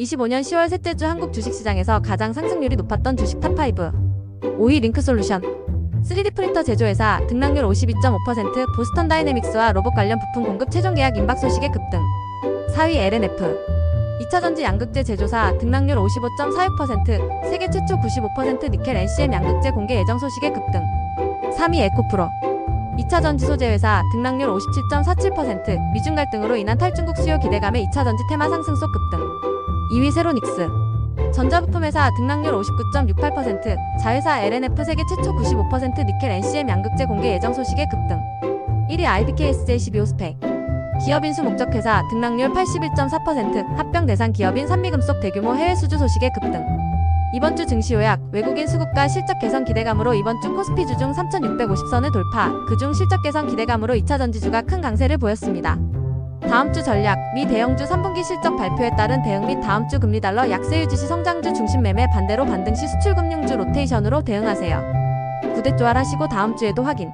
25년 10월 셋째 주 한국 주식시장에서 가장 상승률이 높았던 주식 탑5 5위 링크솔루션. 3D 프린터 제조회사 등락률 52.5% 보스턴 다이내믹스와 로봇 관련 부품 공급 최종 계약 임박 소식에 급등. 4위 LNF 2차전지 양극재 제조사 등락률 55.46% 세계 최초 95% 니켈 NCM 양극재 공개 예정 소식에 급등. 3위 에코프로. 2차전지 소재회사 등락률 57.47% 미중 갈등으로 인한 탈중국 수요 기대감에 2차전지 테마 상승 속 급등 2위 세로닉스. 전자부품회사 등락률 59.68% 자회사 LNF 세계 최초 95% 니켈 NCM 양극재 공개 예정 소식에 급등. 1위 IBKSJ 12호 스펙. 기업 인수 목적회사 등락률 81.4% 합병 대상 기업인 산미금속 대규모 해외 수주 소식에 급등. 이번 주 증시 요약 외국인 수급과 실적 개선 기대감으로 이번 주 코스피 주중 3650선을 돌파. 그중 실적 개선 기대감으로 2차 전지주가 큰 강세를 보였습니다. 다음 주 전략 미 대형주 3분기 실적 발표에 따른 대응 및 다음 주 금리 달러 약세 유지 시 성장주 중심 매매 반대로 반등 시 수출 금융주 로테이션으로 대응하세요. 구대 조활하시고 다음 주에도 확인.